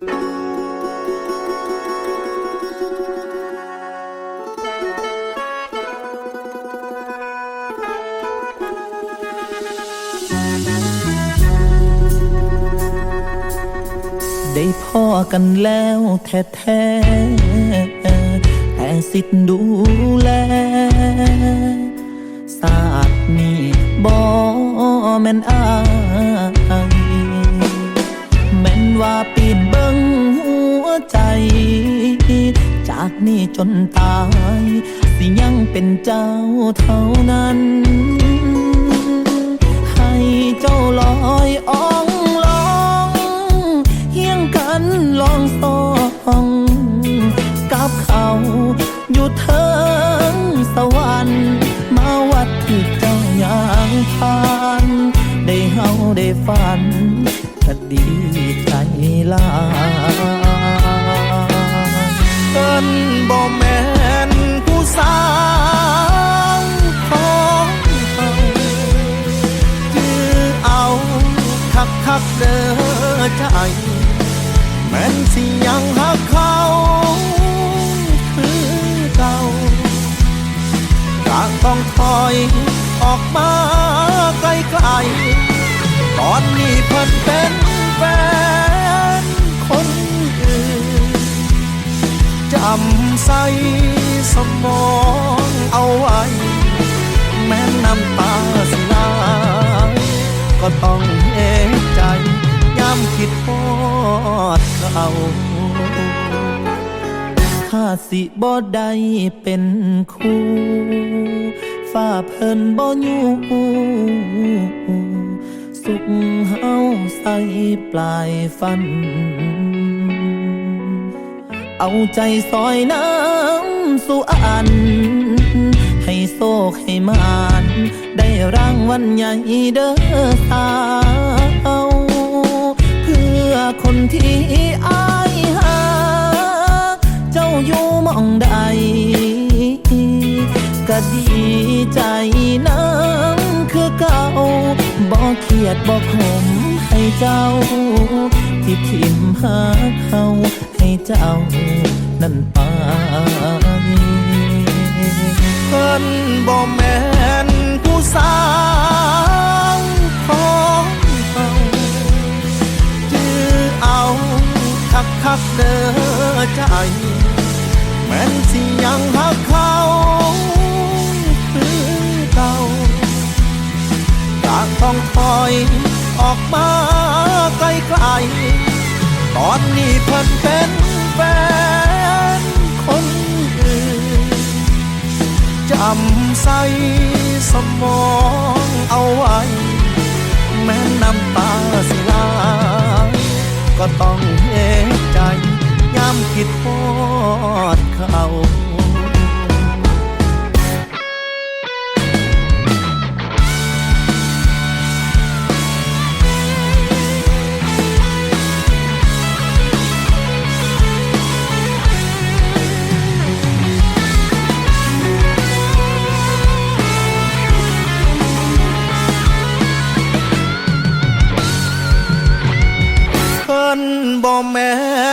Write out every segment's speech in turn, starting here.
ได้พ่อกันแล้วแท้แท้แต่สิทธิ์ดูแลศาสตร์นี้บ่แม่นอาย ว่าปีนเบิ่งหัวใจ จากนี้จนตาย สิยังเป็นเจ้าเท่านั้น ให้เจ้าลอยอ่องลองเฮียงกันลองสองกับเขาอยู่เทิงสวรรค์ บ่แม่นผู้สาวของเขาจื้อเอาคักคักเด้อใจ แม่นสิยังหักเขาคือเก่าก็ต้องถอยออกมาไกลๆตอนนี้เพิ่นเป็นแฟน ใส่สมองเอาไว้ แม้น้ำตาสิไหลายก็ต้องเอใจย้ำคิดพอดเขาข้าสิบ่ได้เป็นคู่ฝ้าเพิ่นบ่อยู่สุขเฮาใส่ปลายฟัน เอาใจซอยน้ำสู่อัน ให้โศกให้มานได้รางวัลใหญ่เด้อสาวเพื่อคนที่อายหาเจ้าอยู่มองใดก็ดีใจน้ำ บอกเครียดบอกขมให้เจ้า ที่ทิมหาเขาให้เจ้า นั่นไปเพิ่นบ่แม่นผู้สาวของเขาจื้อเอาคักคักเด้อใจ แม่นสิยังหักเขา ตอนนี้เพิ่นเป็นแฟนคนอื่นจำใส่สมองเอาไว้ แม้น้ำตา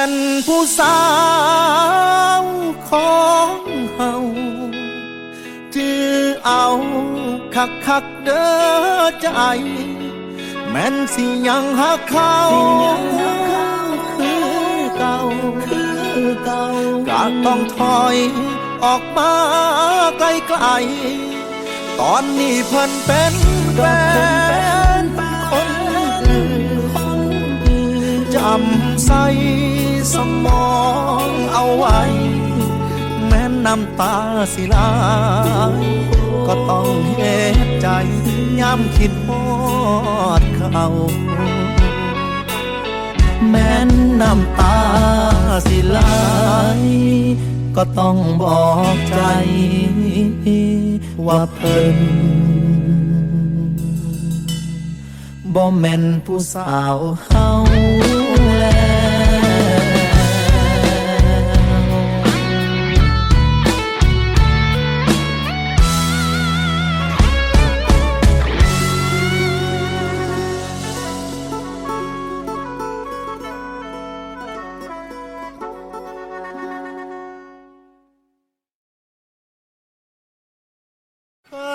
นผู้สาวของเฮาจือเอาคักคักเด้อใจแม่นสิยังหักเขาคือเก่าคือเก่าก็ต้องถอยออกมาไกลๆตอนนี้เพิ่นเป็นแฟน นจำใส่สมองเอาไว้ แม้น้ำตาสิไลาก็ต้องเห็นใจย้ำคิดพอดเขาแม้นน้ำตาสิไหลก็ต้องบอกใจ ว่าเพิ่นบ่แม่นผู้สาวเฮา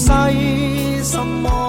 คนอื่